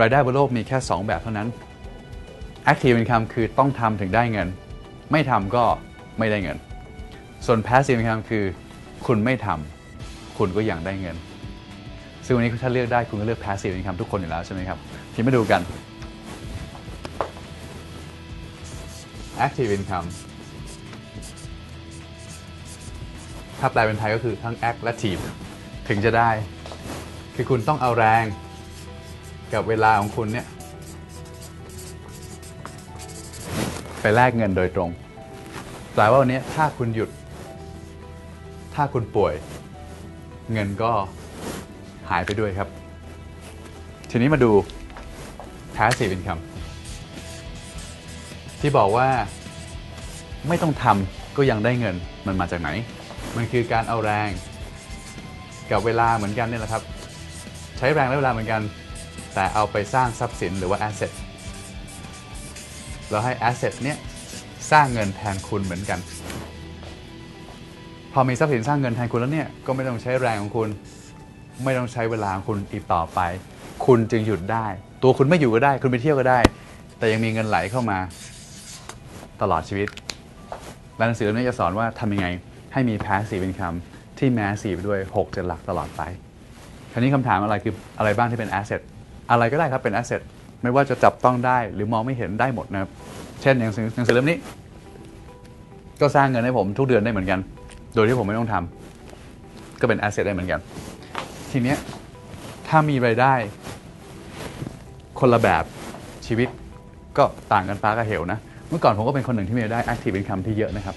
รายได้บนโลกมีแค่ 2 แบบเท่านั้น Active Income คือต้องทำถึงได้เงิน ไม่ทำก็ไม่ได้เงิน ส่วน Passive Income คือ คุณไม่ทำคุณก็ยังได้เงิน ซึ่งวันนี้ถ้าเลือกได้คุณก็เลือก Passive Income ทุกคนอยู่แล้วใช่ไหมครับ ทีมาดูกัน Active Income ถ้าแปลเป็นไทยก็คือทั้ง act และ team ถึงจะได้ คือคุณต้องเอาแรง กับเวลาของคุณเนี่ยไปแลกเงินโดยตรงแปลว่าวันนี้ถ้าคุณหยุด ถ้าคุณป่วย เงินก็หายไปด้วยครับ ทีนี้มาดู passive income ที่บอกว่าไม่ต้องทำก็ยังได้เงินมันมาจากไหน มันคือการเอาแรงกับเวลาเหมือนกันเนี่ยแหละครับ ใช้แรงและเวลาเหมือนกัน แต่เอาไปสร้างทรัพย์สินหรือว่า asset แล้วให้ asset เนี่ยสร้างเงินแทนคุณเหมือนกัน พอมีทรัพย์สินสร้างเงินแทนคุณแล้วเนี่ยก็ไม่ต้องใช้แรงของคุณ ไม่ต้องใช้เวลาของคุณอีกต่อไป คุณจึงหยุดได้ ตัวคุณไม่อยู่ก็ได้ คุณไปเที่ยวก็ได้ แต่ยังมีเงินไหลเข้ามาตลอดชีวิตและหนังสือเล่มนี้จะสอนว่าทำยังไง ให้มี passive income ที่ massive ด้วย6เจ็ดหลักตลอดไปคราวนี้คำถามอะไรคืออะไรบ้างที่เป็น asset อะไรก็ได้ครับเป็น asset ไม่ว่าจะจับต้องได้หรือมองไม่เห็นได้หมดนะครับ เช่นอย่างหนังสือเล่มนี้ ก็สร้างเงินให้ผมทุกเดือนได้เหมือนกัน โดยที่ผมไม่ต้องทำก็เป็น asset ได้เหมือนกัน ทีเนี้ยถ้ามีรายได้ คนละแบบชีวิตก็ต่างกันฟ้ากับเหวนะ เมื่อก่อนผมก็เป็นคนหนึ่งที่มีรายได้ active income ที่เยอะนะครับ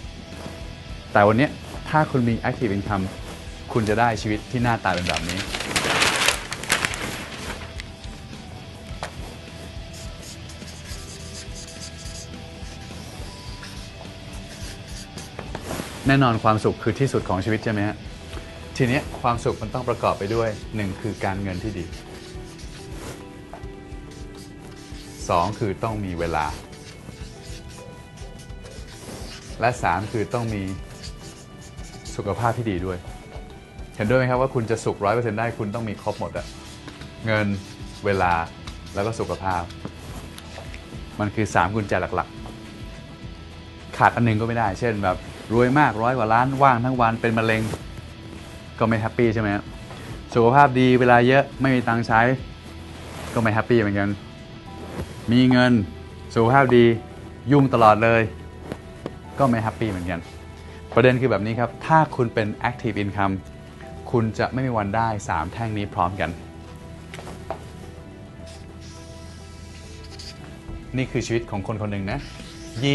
แต่วันนี้ถ้าคุณมี active income คุณจะได้ชีวิตที่หน้าตาเป็นแบบนี้ แน่นอนความสุขคือที่สุดของชีวิตใช่ไหมฮะทีนี้ความสุขมันต้องประกอบไปด้วย1คือการเงินที่ดี2คือต้องมีเวลา และ3คือต้องมีสุขภาพที่ดีด้วย เห็นด้วยไหมครับว่าคุณจะสุขร้อยเปอร์เซ็นต์ได้คุณต้องมีครบหมดอะเงินเวลาแล้วก็สุขภาพ มันคือ3กุญแจหลักๆ ขาดอันหนึงก็ไม่ได้ เช่นแบบ รวยมากร้อยกว่าล้านว่างทั้งวันเป็นมะเร็ง ก็ไม่แฮปปี้ใช่ไหมครับสุขภาพดีเวลาเยอะไม่มีตังค์ใช้ ก็ไม่แฮปปี้เหมือนกัน มีเงินสุขภาพดียุ่งตลอดเลย ก็ไม่แฮปปี้เหมือนกัน ประเด็นคือแบบนี้ครับ ถ้าคุณเป็น active income คุณจะไม่มีวันได้ 3 แท่งนี้พร้อมกัน นี่คือชีวิตของคนคนหนึ่งนะ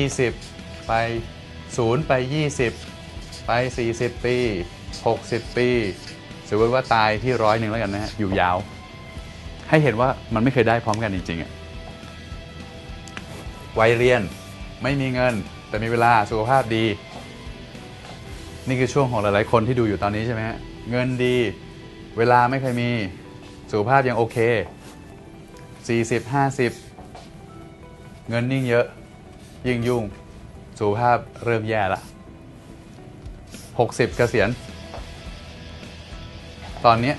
20 ไป 0 ไป 20 ไป 40 ปี 60 ปีสมมติว่าตายที่ร้อยหนึ่งแล้วกันนะฮะอยู่ยาว ให้เห็นว่ามันไม่เคยได้พร้อมกันจริงๆอะวัยเรียนไม่มีเงิน แต่มีเวลาสุขภาพดี นี่คือช่วงของหลายๆคนที่ดูอยู่ตอนนี้ใช่ไหมฮะเงินดีเวลาไม่เคยมีสุขภาพยังโอเค 40 50 เงินยิ่งเยอะ ยิ่งยุ่ง สุขภาพเริ่มแย่ละ60 เกษียณ ตอนนี้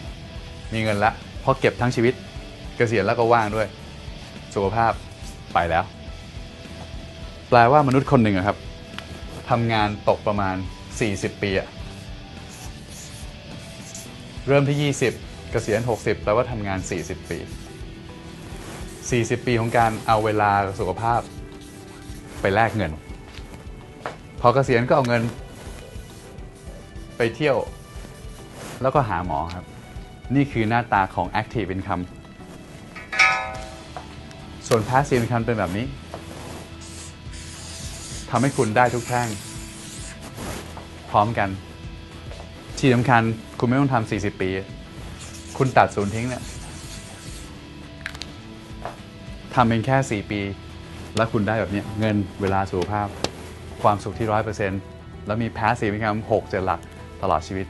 มีเงินละเพราะเก็บทั้งชีวิต เกษียณแล้วก็ว่างด้วย สุขภาพไปแล้ว แปลว่ามนุษย์คนหนึ่งครับทำงานตกประมาณ 40 ปีอะเริ่มที่ 20 เกษียณ 60 แปลว่าทำงาน 40 ปี 40 ปีของการเอาเวลาสุขภาพ ไปแลกเงิน อเกษียณก็เอาเงิน ไปเที่ยว แล้วก็หาหมอครับ นี่คือหน้าตาของ active income ส่วน passive income เป็นแบบนี้ทำให้คุณได้ทุกแท่ง พร้อมกัน ที่สำคัญคุณไม่ต้องทำ40 ปี คุณตัดศูนย์ทิ้งเนี่ยทำเป็นแค่ 4 ปี แล้วคุณได้แบบนี้เงินเวลาสุขภาพ ความสุขที่ 100%แล้วมี passive income 6 7หลักตลอดชีวิต